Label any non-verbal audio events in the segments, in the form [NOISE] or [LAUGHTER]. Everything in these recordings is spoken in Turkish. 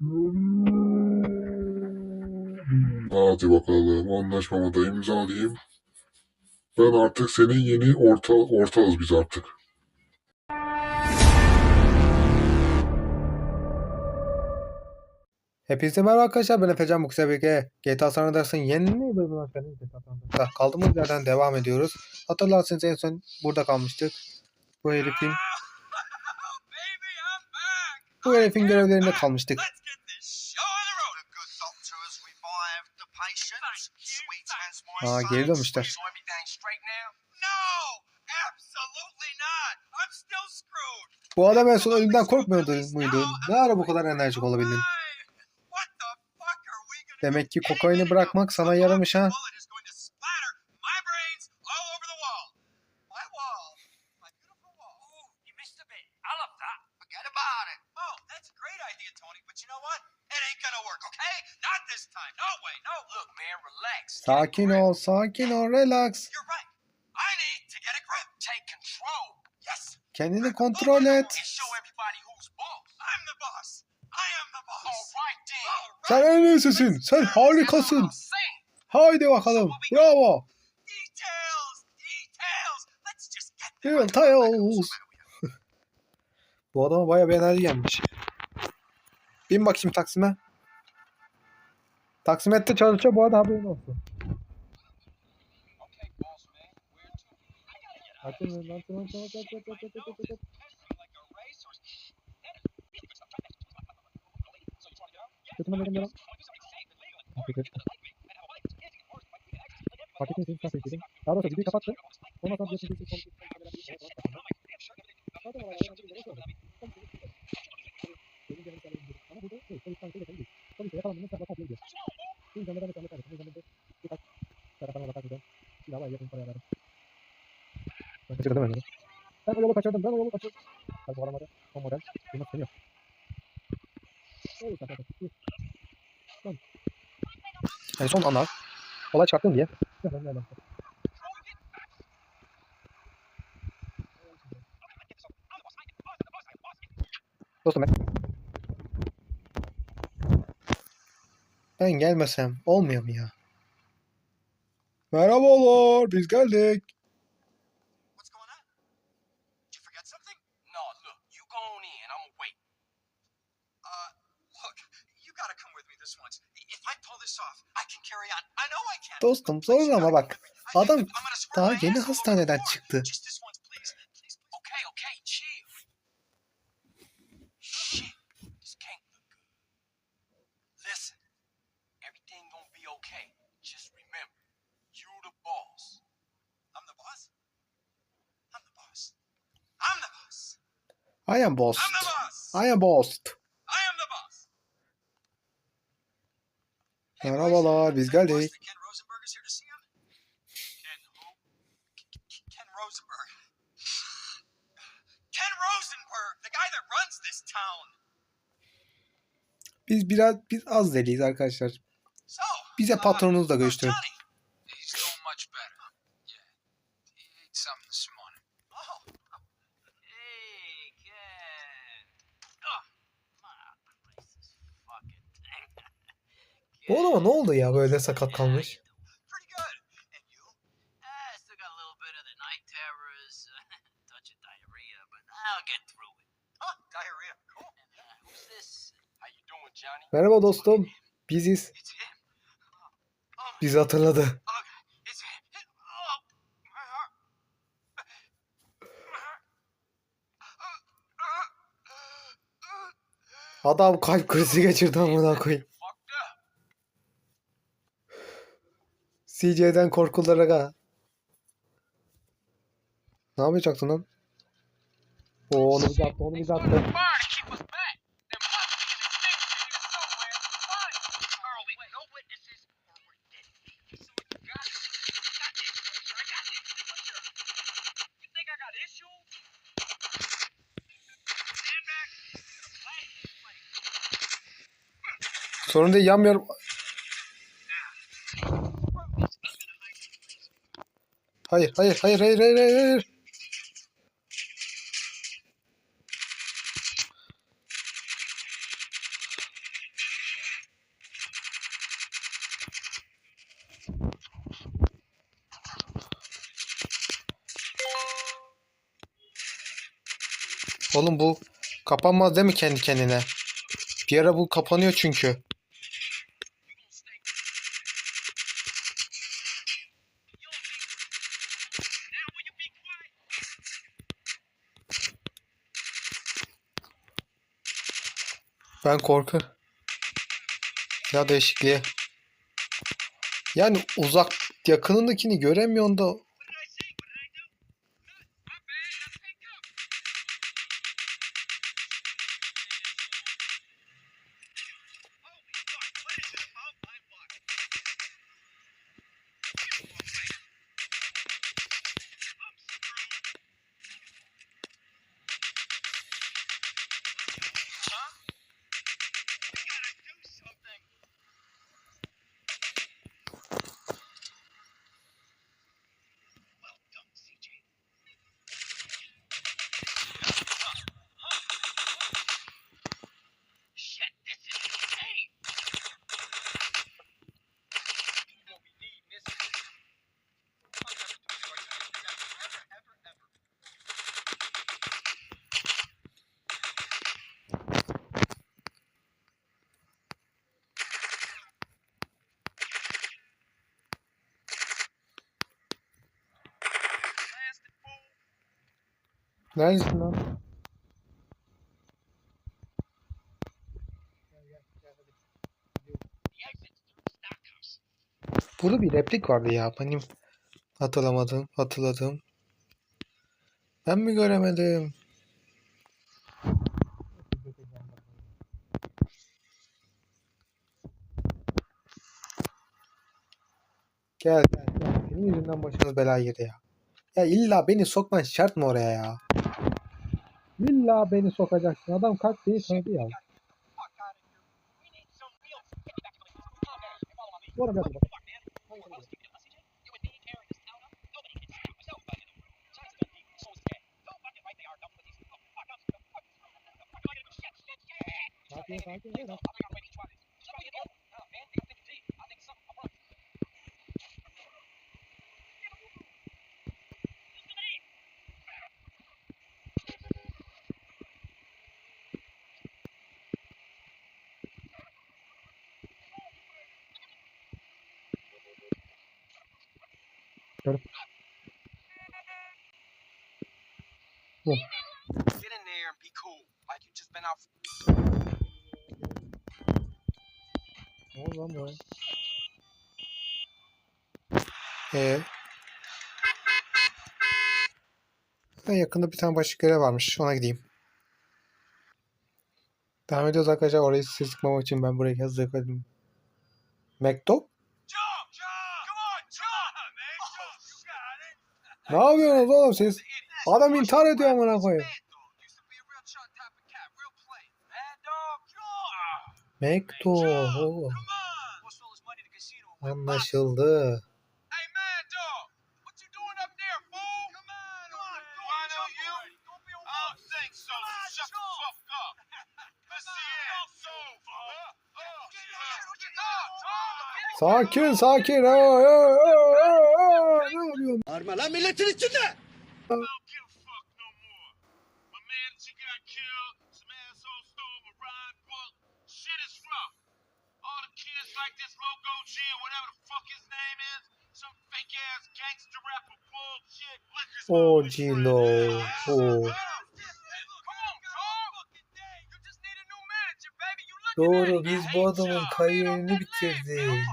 Hadi bakalım anlaşmamı da imzalayayım. Ben artık senin yeni orta ortağız biz artık. Hepinize merhaba arkadaşlar ben Efecan Bukse BG. GTA San Andreas'ın yeni bölümüne hoş geldiniz. GTA San Andreas'ta kaldığımız yerden devam ediyoruz. Hatırlarsınız en son burada kalmıştık. Bu herifin [LAUGHS] bu herifin görevlerinde kalmıştık. Aa, geri dönmüşler. Bu adam en son ölümden korkmuyordu muydu? Ne ara bu kadar enerjik olabildin? Demek ki kokaini bırakmak sana yaramış ha. Sakin ol, sakin ol, relax. Kendini kontrol et. Sen en iyisisin. Sen harikasın. Haydi bakalım. Bravo. Details. [LAUGHS] Bu adama bayağı bir enerji gelmiş. Bin bakayım Taksim'e. Taksimette çalışıyor bu arada haberin olsun. Okay, boss man. Where to? I gotta get out. Taksim'e, Taksim'e, Taksim'e, Taksim'e, Taksim'e, Taksim'e. Like a race or... Götüme dedim ya. Fark etmeyin, sen sesledim. Daha doğrusu videoyu kapattı. Ondan sonra diyorsun ki siz Ama burada değil. Polis yakalandığında sen bakar diyor. Bu yüzden de ben de kardeşim. Bu yüzden de birkaç tarafına bakar diyor. Silahla yakın paraya verdim. Ben kaçırdım ben. Ben o yolu kaçırdım, ben o yolu kaçırdım. Tabii bu adamlarda son model bulmak istemiyor. Evet arkadaşlar. dur. Tamam. Yani son anlar. Olay çıkarttın diye. Ya ben nereden? Dostum ben. Ben gelmesem olmuyor mu ya? Merhabalar, biz geldik. What's going on? Did you forget something? No, look, I am boss. I'm the boss. I am boss. I am the boss. Hey, boys, Merhabalar, biz geldik. Biz biraz biz az deliyiz arkadaşlar. Bize uh, patronunuzla how's [LAUGHS] And, uh, who's this? How you doing, Johnny? Merhaba dostum. Biziz. Him. Oh, Bizi hatırladı. Oh. Adam kalp krizi geçirdi amına koyayım. CJ'den korkulara ga. Ne yapacaksın lan? Oo, onu bize attı, onu bize attı. Fire to keep Hayır, hayır, hayır, hayır, hayır, hayır. Oğlum bu kapanmaz değil mi kendi kendine? Bir ara bu kapanıyor çünkü. Ben korku. Ya değişikliğe. Yani uzak yakınındakini göremiyorsun da Neredesin lan? Burada bir replik vardı ya benim hatırlamadım, hatırladım. Ben mi göremedim? Gel gel gel. Senin yüzünden başımız belaya girdi ya. Ya illa beni sokman şart mı oraya ya? İlla beni sokacaksın. Adam kalk diye tanıdı ya. Bu Sakin sakin. Çıkarım. Bu. Ne oldu lan bu? Ee? Ben yakında bir tane başlık görev varmış. Ona gideyim. Devam ediyoruz arkadaşlar. Orayı size sıkmamak için ben buraya hızlı koydum. Mektup? Ne yapıyorsunuz oğlum siz? Adam intihar ediyor amına koyayım. Mektup oğlum. Anlaşıldı. Sakin sakin. Ha, ha, ha, ha bağırıyorum. Bağırma lan milletin içinde. Oh, Gilo. Oh. Doğru biz bu adamın kariyerini bitirdik.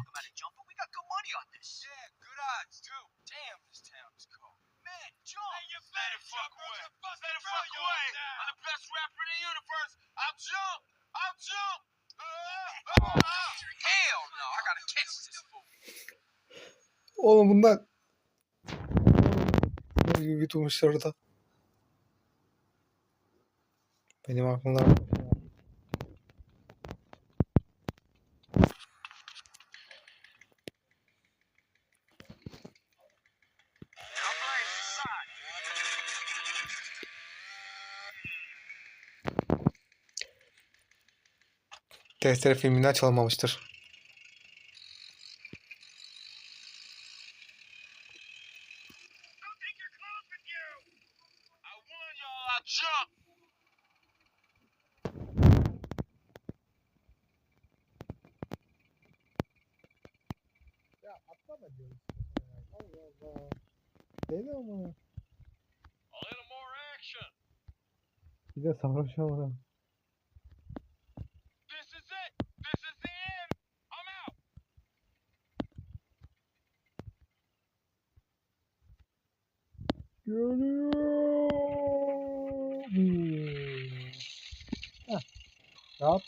Oğlum bundan gibi tutmuş orada. Benim aklımda Testere filmini açılmamıştır. Kaçıyor. Ya atlama diyorum. Allah Allah. Deli ama. Bir de sarhoş ama. Second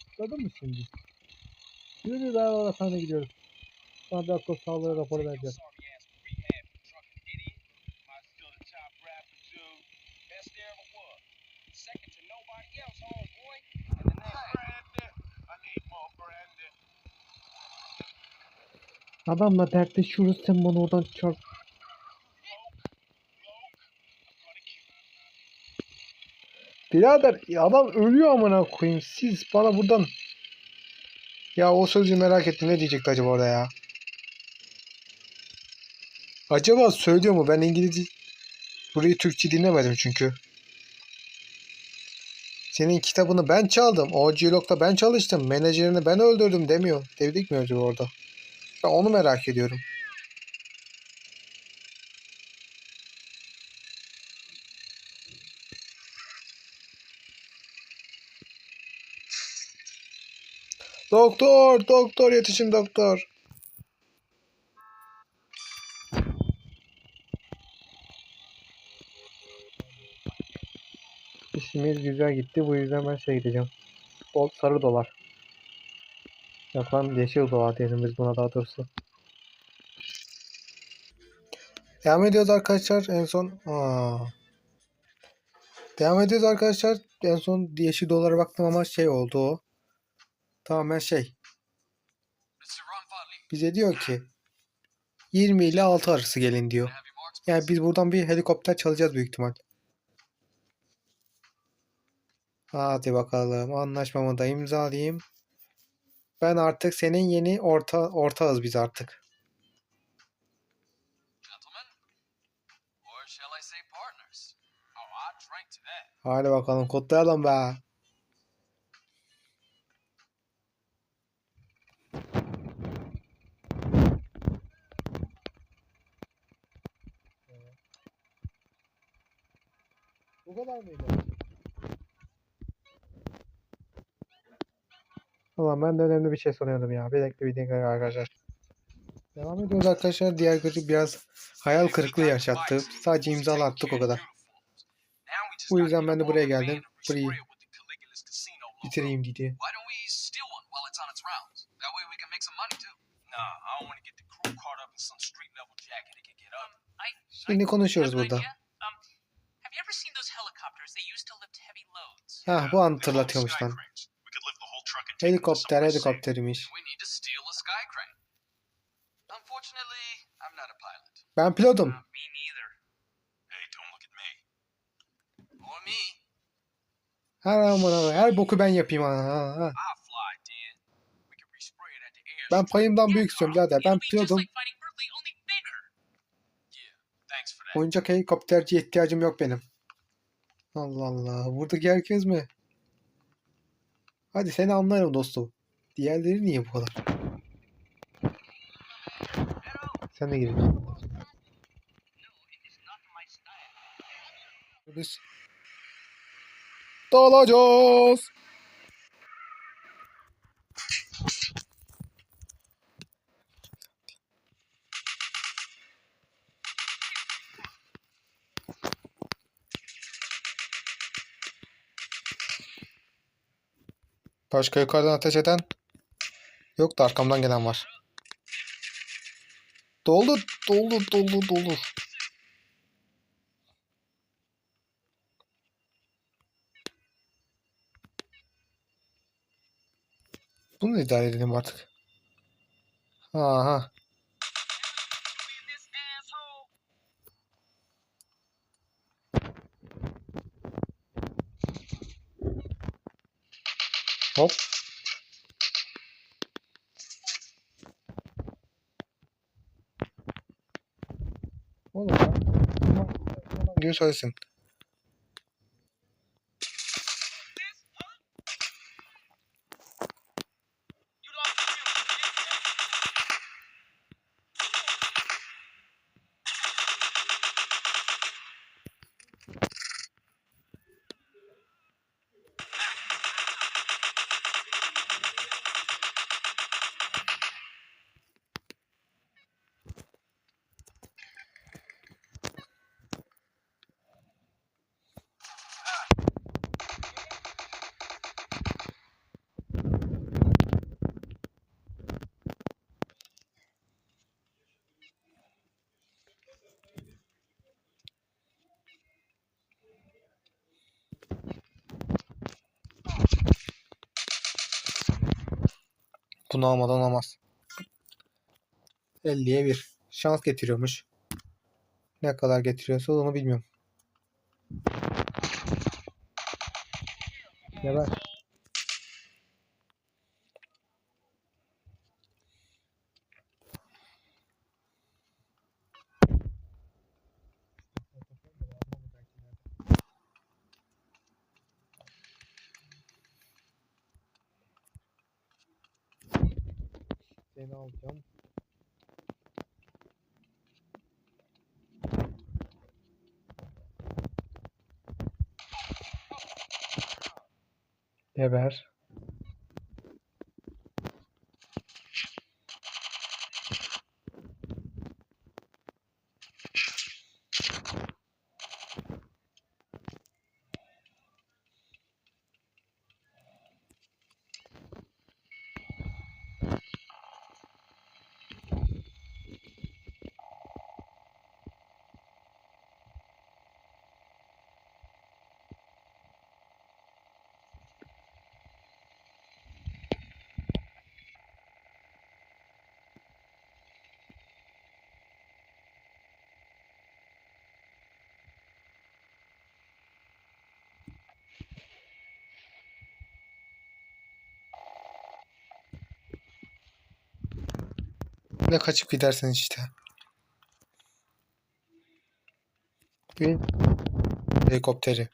to nobody else, homeboy. And the next brandy. I need more brandy. Adamla dertleşiyoruz sen bana oradan çarp. Birader adam ölüyor amına koyayım. Siz bana buradan ya o sözü merak ettim. Ne diyecekti acaba orada ya? Acaba söylüyor mu? Ben İngilizce burayı Türkçe dinlemedim çünkü. Senin kitabını ben çaldım. O Log'da ben çalıştım. Menajerini ben öldürdüm demiyor. Dedik mi acaba orada? Ben onu merak ediyorum. Doktor, doktor yetişin doktor. İşimiz güzel gitti. Bu yüzden ben şey gideceğim. Bol sarı dolar. Yok lan yeşil dolar diyelim biz buna daha doğrusu. Devam ediyoruz arkadaşlar. En son Aa. Devam ediyoruz arkadaşlar. En son yeşil dolara baktım ama şey oldu o. Tamamen şey. Bize diyor ki 20 ile 6 arası gelin diyor. Yani biz buradan bir helikopter çalacağız büyük ihtimal. Hadi bakalım. Anlaşmamı da imzalayayım. Ben artık senin yeni orta ortağız biz artık. Hadi bakalım kutlayalım be. Kadar mıydı? Ulan ben de önemli bir şey soruyordum ya. Bir dakika bir dakika arkadaşlar. Devam ediyoruz arkadaşlar. Diğer kötü biraz hayal kırıklığı yaşattı. Sadece imzalı attık o kadar. Bu yüzden ben de buraya geldim. Burayı bitireyim diye. Why don't we steal one while it's on its rounds? That way we can make some money too. Nah, I don't want to get the crew caught up in some street level jacket it could get up. Şimdi konuşuyoruz burada. Sky crane. Unfortunately, I'm not a pilot. Ben pilotum. Uh. Her aman her boku ben yapayım ha. ha, ha. Ben payımdan büyük istiyorum birader. Ben pilotum. Oyuncak helikopterciye ihtiyacım yok benim. Allah Allah. Buradaki herkes mi? Hadi seni anlarım dostum. Diğerleri niye bu kadar? Sen de girin. Biz dalacağız. Başka yukarıdan ateş eden yok da arkamdan gelen var. Doldu, doldu, doldu, doldu. Bunu idare edelim artık. Aha. Hop. Oğlum ya. Diyor bunu almadan olmaz. 50'ye 1. Şans getiriyormuş. Ne kadar getiriyorsa onu bilmiyorum. Ya alacağım. Geber. Ne kaçıp gidersen işte. Bin. Helikopteri.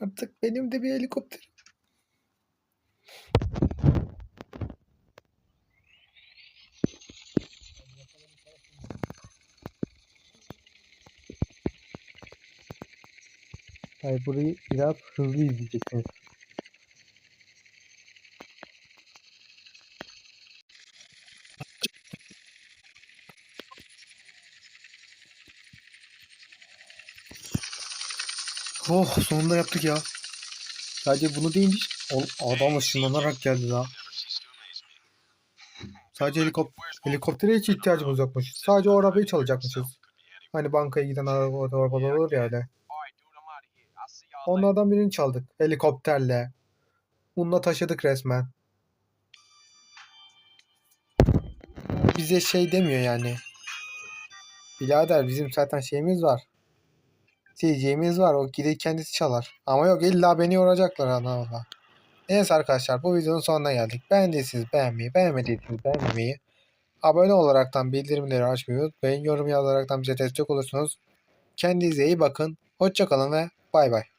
Artık benim de bir helikopterim. Hayır burayı biraz hızlı izleyeceksiniz. Oh sonunda yaptık ya. Sadece bunu Oğlum, adam ışınlanarak geldi la. Sadece helikop helikoptere hiç ihtiyacımız yokmuş. Sadece o arabayı çalacakmışız. Hani bankaya giden araba, arabalar olur ya öyle. Onlardan birini çaldık. Helikopterle. Bununla taşıdık resmen. Bize şey demiyor yani. Birader bizim zaten şeyimiz var. Diyeceğimiz var. O gidip kendisi çalar. Ama yok illa beni yoracaklar ana Allah. Neyse arkadaşlar bu videonun sonuna geldik. Beğendiyseniz beğenmeyi, beğenmediyseniz beğenmemeyi, abone olaraktan bildirimleri açmayı unutmayın. Yorum yazaraktan bize destek olursunuz. Kendinize iyi bakın. Hoşçakalın ve bay bay.